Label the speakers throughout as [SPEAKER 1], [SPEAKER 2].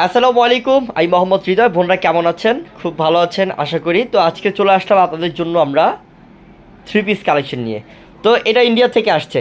[SPEAKER 1] আসসালামু আলাইকুম, আমি মোহাম্মদ হৃদয়, বোনরা কেমন আছেন? খুব ভালো আছেন, আশা করি। তো আজকে চলে আসলাম আপনাদের জন্য আমরা থ্রি পিস কালেকশন নিয়ে। তো এটা ইন্ডিয়া থেকে আসছে।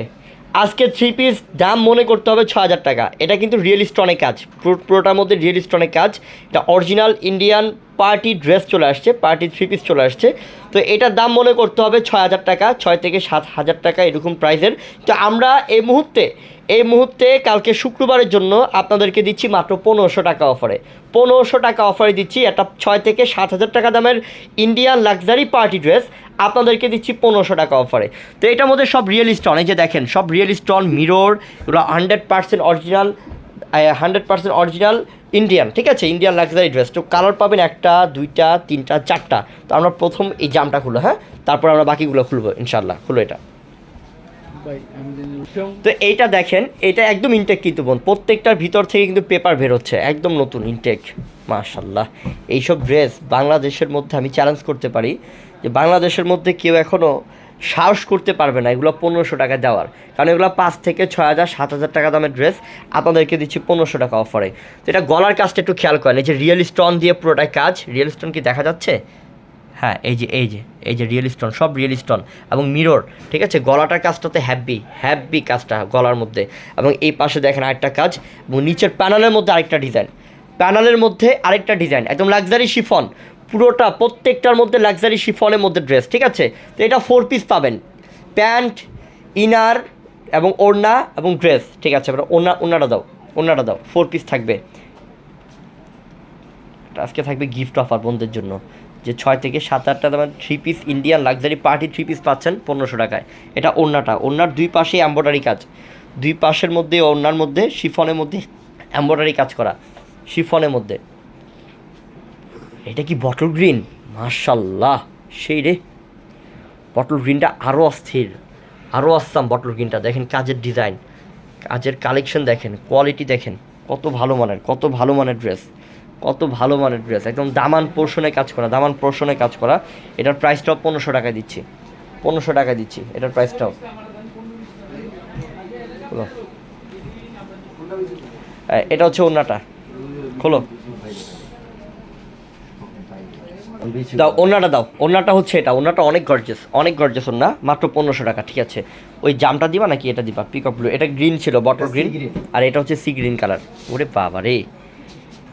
[SPEAKER 1] আজকে থ্রি পিস দাম মনে করতে হবে ছ হাজার টাকা। এটা কিন্তু রিয়েল স্টোনের কাজ। পুরো- পুরোটার মধ্যে রিয়েল স্টোনের কাজ। এটা অরিজিনাল ইন্ডিয়ান পার্টি ড্রেস চলে আসছে পার্টি থ্রি পিস চলে আসছে। তো এটার দাম মনে করতে হবে ছয় হাজার টাকা, ছয় থেকে সাত হাজার টাকা এরকম প্রাইসের তো আমরা এই মুহূর্তে এই মুহূর্তে কালকে শুক্রবারের জন্য আপনাদেরকে দিচ্ছি মাত্র পনেরোশো টাকা অফারে পনেরোশো টাকা অফারে দিচ্ছি, একটা ছয় থেকে সাত হাজার টাকা দামের ইন্ডিয়ান লাক্সারি পার্টি ড্রেস আপনাদেরকে দিচ্ছি পনেরোশো টাকা অফারে তো এটার মধ্যে সব রিয়েল স্টোন এই যে দেখেন সব রিয়েল স্টোন মিরর এগুলো hundred percent original hundred percent original Indian ঠিক আছে? ইন্ডিয়ান লাক্সারি ড্রেস তো কালার পাবেন একটা দুইটা তিনটা চারটা। তো আমরা প্রথম এই জামটা খুলো হ্যাঁ? তারপর আমরা বাকিগুলো খুলবো ইনশাল্লাহ খুলো এটা। তো এইটা দেখেন এটা একদম ইনটেক কিন্তু বোন। প্রত্যেকটার ভিতর থেকে কিন্তু পেপার বের হচ্ছে একদম নতুন ইনটেক মাশাল্লাহ এইসব ড্রেস বাংলাদেশের মধ্যে আমি চ্যালেঞ্জ করতে পারি যে বাংলাদেশের মধ্যে কেউ এখনও সাহস করতে পারবে না এগুলো পনেরোশো টাকা দেওয়ার। কারণ এগুলো পাঁচ থেকে ছয় হাজার, সাত হাজার টাকা দামের ড্রেস আপনাদেরকে দিচ্ছি পনেরোশো টাকা অফারে তো এটা গলার কাজটা একটু খেয়াল করেন, এই যে রিয়েল স্টোন দিয়ে পুরোটাই কাজ রিয়েল স্টোন কি দেখা যাচ্ছে? হ্যাঁ এই যে এই যে এই যে রিয়েল স্টোন সব রিয়েল স্টোন এবং মিরর ঠিক আছে? গলাটার কাজটাতে হ্যাপি হ্যাপি কাজটা গলার মধ্যে। এবং এই পাশে দেখেন আরেকটা কাজ এবং নিচের প্যানেলের মধ্যে আরেকটা ডিজাইন প্যানেলের মধ্যে আরেকটা ডিজাইন, একদম লাক্সারি শিফন পুরোটা, প্রত্যেকটার মধ্যে লাক্সারি শিফনের মধ্যে ড্রেস ঠিক আছে? তো এটা ফোর পিস পাবেন। প্যান্ট ইনার এবং ওড়না এবং ড্রেস ঠিক আছে? এবার ওড়না, ওড়নাটা দাও ওড়নাটা দাও ফোর পিস থাকবে। আজকে থাকবে গিফট অফার বন্ধুদের জন্য। যে ছয় থেকে সাত আটটা দামের three piece Indian luxury party three piece পাচ্ছেন পনেরোশো টাকায়। এটা ওড়নাটা, ওড়নার দুই পাশে এম্ব্রয়ডারি কাজ। দুই পাশের মধ্যে, ওড়নার মধ্যে শিফনের মধ্যে এম্ব্রয়ডারি কাজ করা। শিফনের মধ্যে। এটা কি বটল গ্রিন মার্শাল্লাহ সেই রে। বটল গ্রিনটা আরও অস্থির আরও আসাম বটল গ্রিনটা দেখেন কাজের ডিজাইন কাজের কালেকশন দেখেন কোয়ালিটি দেখেন, কত ভালো মানের, কত ভালো মানের ড্রেস কত ভালো মানের ড্রেস একদম দামান পোর্শনে কাজ করা, দামান পোর্শনে কাজ করা। এটার প্রাইসটাও পনেরোশো টাকা দিচ্ছি, পনেরোশো টাকা দিচ্ছি, এটার প্রাইসটাও এটা হচ্ছে ওনাটা খোলো। দাও ওনাটা দাও। ওনাটা হচ্ছে এটা। ওনাটা অনেক গর্জেস অনেক গর্জেস ওনা মাত্র পনেরোশো টাকা ঠিক আছে? ওই জামটা দিবা নাকি এটা দিবা? পিক আপ ব্লু এটা গ্রিন ছিল বটল গ্রিন আর এটা হচ্ছে সি গ্রিন কালার ওরে বাবা রে।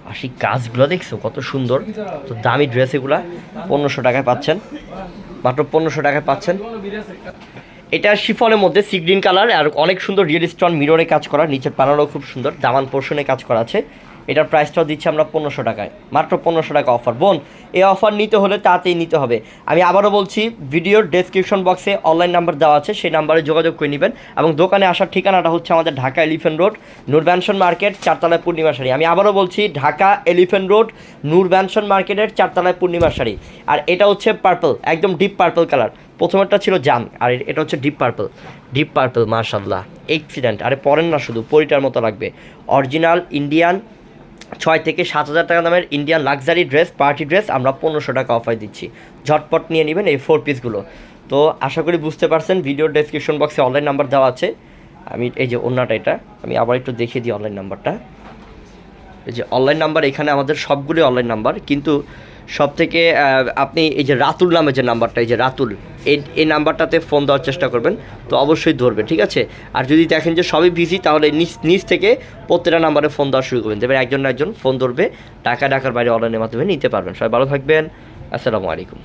[SPEAKER 1] আর সেই গাছগুলো দেখছ কত সুন্দর। তো দামি ড্রেস এগুলা। পনেরোশো টাকায় পাচ্ছেন। মাত্র পনেরোশো টাকায় পাচ্ছেন। এটা শিফনের মধ্যে সি গ্রিন কালার আর অনেক সুন্দর রিয়েল স্টোন মিররে কাজ করা। নিচের প্যানেলও খুব সুন্দর। দামান পোর্শনে কাজ করা আছে। এটার প্রাইসটাও দিচ্ছি আমরা পনেরোশো টাকায়। মাত্র পনেরোশো টাকা অফার বোন, এই অফার নিতে হলে তাতেই নিতে হবে। আমি আবারও বলছি ভিডিওর ডেসক্রিপশন বক্সে অনলাইন নাম্বার দেওয়া আছে, সেই নাম্বারে যোগাযোগ করে নেবেন এবং দোকানে আসার ঠিকানাটা হচ্ছে আমাদের Dhaka elephant road Noor mansion market চারতলায় Purnima sari. আমি আবারও বলছি, Dhaka elephant road Noor mansion মার্কেটের চারতলায় পূর্ণিমা শাড়ি। আর এটা হচ্ছে পার্পল একদম ডিপ পার্পল কালার প্রথমেরটা ছিল জাম, আর এটা হচ্ছে ডিপ পার্পল ডিপ পার্পল মার্শাল্লাহ এক্সিডেন্ট আরে পরেন না শুধু, পরিটার মতো লাগবে। অরিজিনাল ইন্ডিয়ান ছয় থেকে সাত হাজার টাকা দামের Indian luxury dress party dress আমরা পনেরোশো টাকা অফার দিচ্ছি। ঝটপট নিয়ে নেবেন এই ফোর পিসগুলো তো আশা করি বুঝতে পারছেন ভিডিও ডেসক্রিপশন বক্সে অনলাইন নাম্বার দেওয়া আছে। আমি এই যে অন্যটা এটা, আমি আবার একটু দেখিয়ে দিই অনলাইন নাম্বারটা এই যে অনলাইন নাম্বার এখানে আমাদের সবগুলি অনলাইন নাম্বার কিন্তু সব থেকে আপনি এই যে রাতুল নামে যে নাম্বারটা এই যে রাতুল, এই এই নাম্বারটাতে ফোন দেওয়ার চেষ্টা করবেন, তো অবশ্যই ধরবে ঠিক আছে? আর যদি দেখেন যে সবই বিজি তাহলে নিচ নিচ থেকে প্রত্যেকটা নাম্বারে ফোন দেওয়া শুরু করবেন। দেবেন একজন একজন ফোন ধরবে টাকা ডাকার বাইরে অনলাইনের মাধ্যমে নিতে পারবেন। সবাই ভালো থাকবেন, আসসালামু আলাইকুম।